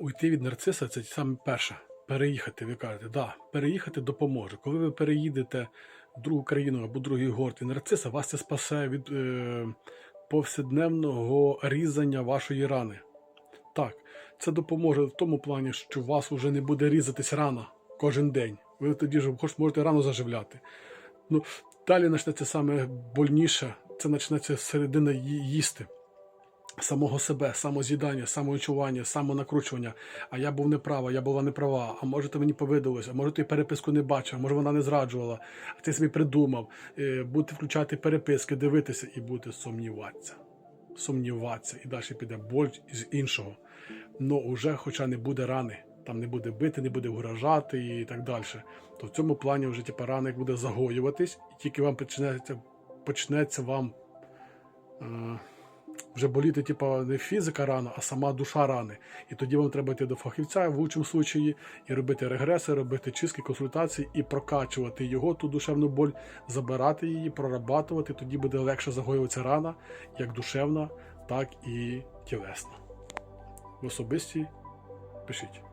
уйти від нарциса це саме перше. Переїхати, ви кажете, да, переїхати допоможе. Коли ви переїдете в другу країну або другий город і нарциса, вас це спасе від е, повсякденного різання вашої рани. Так, це допоможе в тому плані, що у вас вже не буде різатись рана кожен день. Ви тоді ж хоч можете рану заживляти. Ну, далі почнеться саме больніше, це почнеться середина їсти. Самого себе, самоз'їдання, самоочування, самонакручування. А я був неправа, я була неправа. А може ти мені повидалося, а може ти переписку не бачив, а може вона не зраджувала, а ти собі придумав. Е, Будете включати переписки, дивитися і будете сумніватися. Сумніватися. І далі піде боль з іншого. Ну уже, хоча не буде рани, там не буде бити, не буде вражати і так далі. То в цьому плані вже типу, рана буде загоюватись, і тільки вам почнеться, почнеться вам. Е, вже боліти, типу, не фізика рана, а сама душа рани. І тоді вам треба йти до фахівця в лучшому случаї і робити регреси, робити чистки, консультації і прокачувати його, ту душевну боль, забирати її, прорабатувати. Тоді буде легше загоюватися рана, як душевна, так і тілесна. В особисті пишіть.